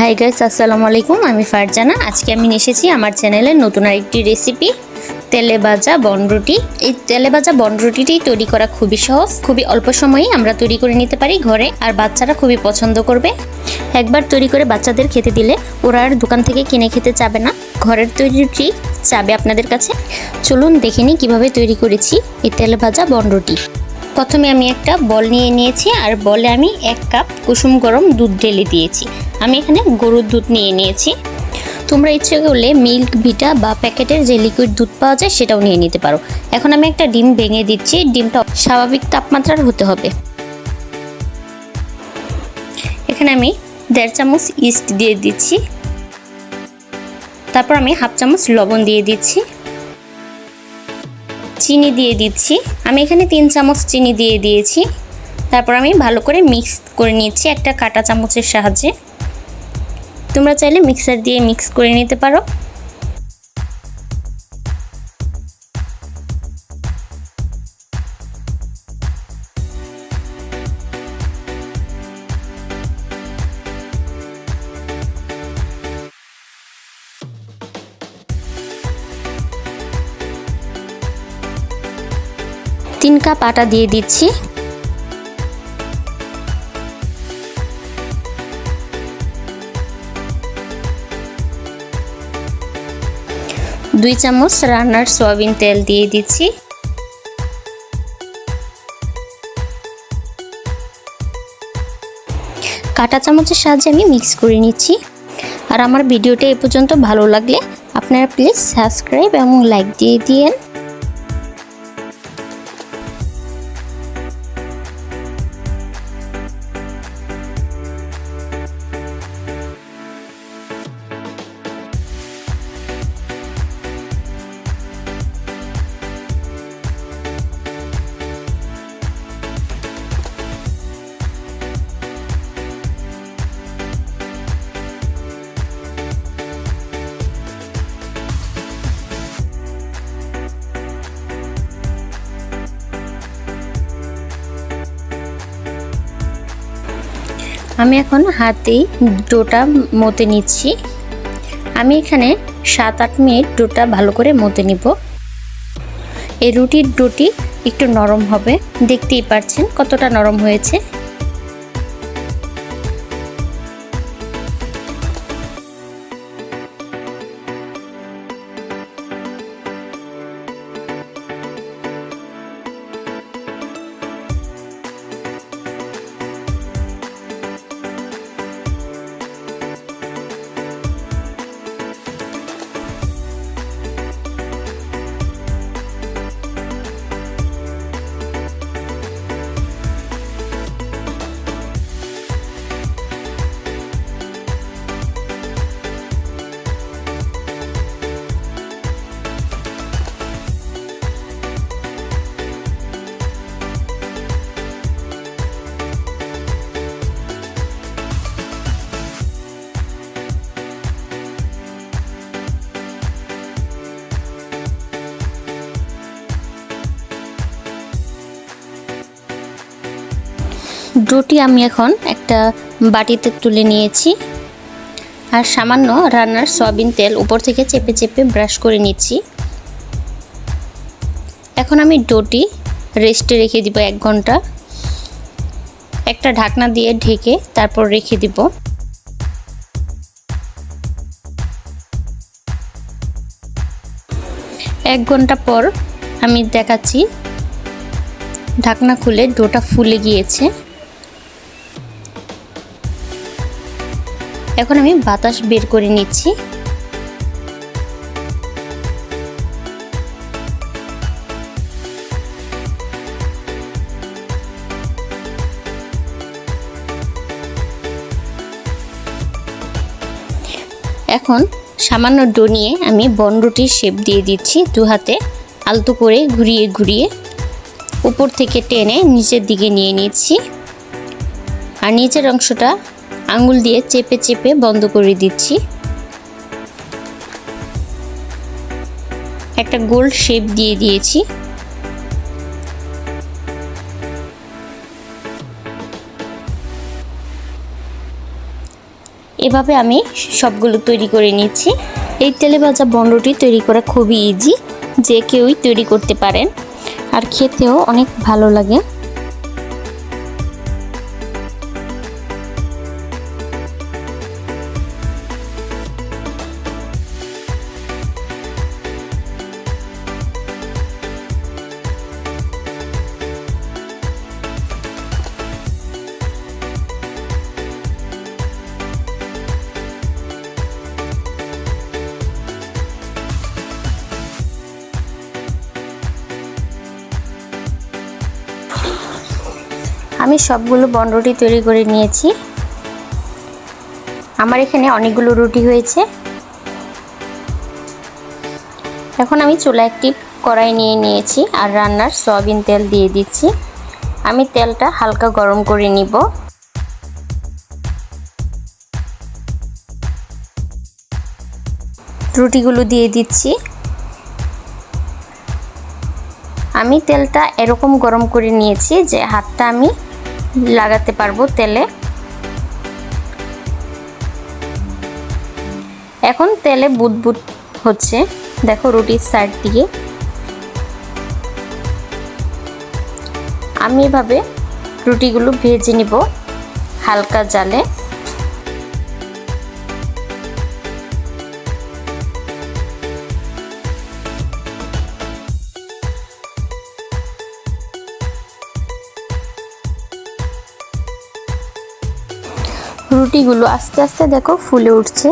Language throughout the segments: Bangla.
হাই গাইস আসসালামু আলাইকুম, আমি ফারজানা। আজকে আমি এসেছি আমার চ্যানেলে নতুন আরেকটি রেসিপি তেলে ভাজা বনরুটি এই তেলে ভাজা বনরুটিটি তৈরি করা খুবই সহজ, খুবই অল্প সময়েই আমরা তৈরি করে নিতে পারি ঘরে, আর বাচ্চারা খুবই পছন্দ করবে। একবার তৈরি করে বাচ্চাদের খেতে দিলে ওরা আর দোকান থেকে কিনে খেতে চাবে না। ঘরের তৈরি রুটি চাবে আপনাদের কাছে। চলুন দেখে নিই কীভাবে তৈরি করেছি এই তেলে ভাজা বনরুটি প্রথমে আমি একটা বল নিয়ে নিয়েছি, আর বলে আমি এক কাপ কুসুম গরম দুধ ঢেলে দিয়েছি। আমি এখানে গরুর দুধ নিয়ে নিয়েছি। তোমরা ইচ্ছে করলে মিল্ক, ভিটা বা প্যাকেটের যে লিকুইড দুধ পাওয়া যায় সেটাও নিয়ে নিতে পারো। এখন আমি একটা ডিম ভেঙে দিচ্ছি। ডিমটা স্বাভাবিক তাপমাত্রার হতে হবে। এখানে আমি দেড় চামচ ইস্ট দিয়ে দিচ্ছি। তারপর আমি হাফ চামচ লবণ দিয়ে দিচ্ছি। চিনি দিয়ে দিচ্ছি। আমি এখানে তিন চামচ চিনি দিয়ে দিয়েছি। তারপর আমি ভালো করে মিক্স করে নিচ্ছি একটা কাটা চামচের সাহায্যে। তোমরা চাইলে মিক্সার দিয়ে মিক্স করে নিতে পারো। তিন কাপ আটা দিয়ে দিচ্ছি। দুই চামচ রান্নার সয়াবিন তেল দিয়ে দিচ্ছি। কাটা চামচের সাহায্যে আমি মিক্স করে নিচ্ছি। আর আমার ভিডিওটা এ পর্যন্ত ভালো লাগলে আপনারা প্লিজ সাবস্ক্রাইব এবং লাইক দিয়ে দিয়েন। আমি এখন হাতেই ডোটা মতে নিচ্ছি। আমি এখানে সাত আট মিনিট ডোটা ভালো করে মতে নিব। এই রুটির ডোটি একটু নরম হবে। দেখতেই পারছেন কতটা নরম হয়েছে। ডোটি আমি এখন একটা বাটিতে তুলে নিয়েছি। আর সামান্য রান্নার সয়াবিন তেল উপর থেকে চেপে চেপে ব্রাশ করে নিচ্ছি। এখন আমি ডোটি রেস্টে রেখে দিব এক ঘণ্টা। একটা ঢাকনা দিয়ে ঢেকে তারপর রেখে দিব। এক ঘণ্টা পর আমি দেখাচ্ছি। ঢাকনা খুলে ডোটা ফুলে গিয়েছে। এখন আমি বাতাস বের করে নিচ্ছি। এখন সামান্য ডো নিয়ে আমি বনরুটির শেপ দিয়ে দিচ্ছি দু হাতে। আলতো করে ঘুরিয়ে ঘুরিয়ে উপর থেকে টেনে নিচের দিকে নিয়ে নিচ্ছি। আর নিচের অংশটা আঙুল দিয়ে চেপে চেপে বন্ধ করে দিচ্ছি। একটা গোল শেপ দিয়ে দিয়েছি। এভাবে আমি সবগুলো তৈরি করে নিচ্ছি। এই তেলে ভাজা বনরুটি তৈরি করা খুবই ইজি যে কেউই তৈরি করতে পারেন। আর খেতেও অনেক ভালো লাগে। আমি সবগুলো বনরুটি তৈরি করে নিয়েছি। আমার এখানে অনেকগুলো রুটি হয়েছে। এখন আমি চুলা একটি কড়াই নিয়ে নিয়েছি আর রান্নার সয়াবিন তেল দিয়ে দিচ্ছি। আমি তেলটা হালকা গরম করে নিব। রুটিগুলো দিয়ে দিচ্ছি। আমি তেলটা এরকম গরম করে নিয়েছি যে হাতটা আমি লাগাতে পারব তেলে। এখন তেলে বুদবুদ হচ্ছে। দেখো রুটির সাইড দিয়ে। আমি এভাবে রুটিগুলো ভেজে নিব হালকা জালে। রুটিগুলো আস্তে আস্তে দেখো ফুলে উঠছে।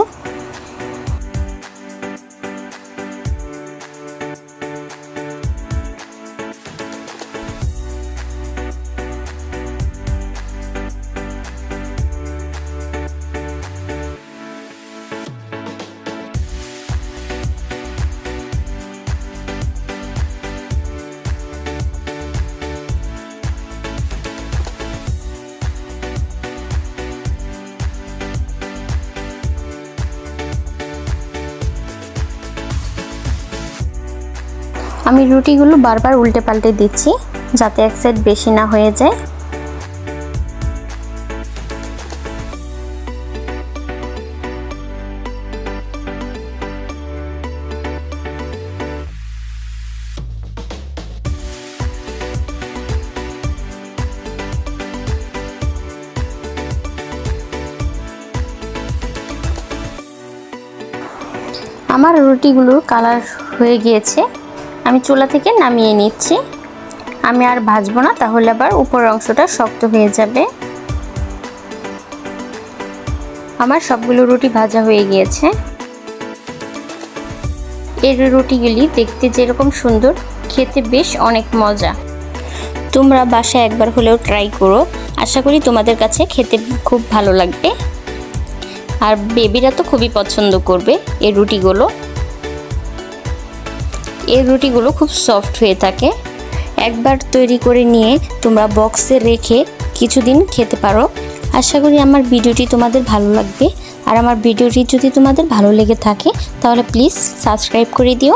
আমি রুটিগুলো বারবার উল্টে পাল্টে দিচ্ছি যাতে এক সাইড বেশি না হয়ে যায়। আমার রুটিগুলোর কালার হয়ে গিয়েছে। আমি চুলা থেকে নামিয়ে নিচ্ছি। আমি আর ভাজবো না, তাহলে আবার উপরের অংশটা শক্ত হয়ে যাবে। আমার সবগুলো রুটি ভাজা হয়ে গিয়েছে। এর রুটিগুলি দেখতে যেরকম সুন্দর, খেতে বেশ অনেক মজা। তোমরা বাসায় একবার হলেও ট্রাই করো। আশা করি তোমাদের কাছে খেতে খুব ভালো লাগবে। আর বেবিরা তো খুবই পছন্দ করবে এই রুটিগুলো। এই রুটিগুলো খুব সফট হয়ে থাকে। একবার তৈরি করে নিয়ে তোমরা বক্সে রেখে কিছুদিন খেতে পারো। আশা করি আমার ভিডিওটি তোমাদের ভালো লাগবে। আর আমার ভিডিওটি যদি তোমাদের ভালো লেগে থাকে, তাহলে প্লিজ সাবস্ক্রাইব করে দিও।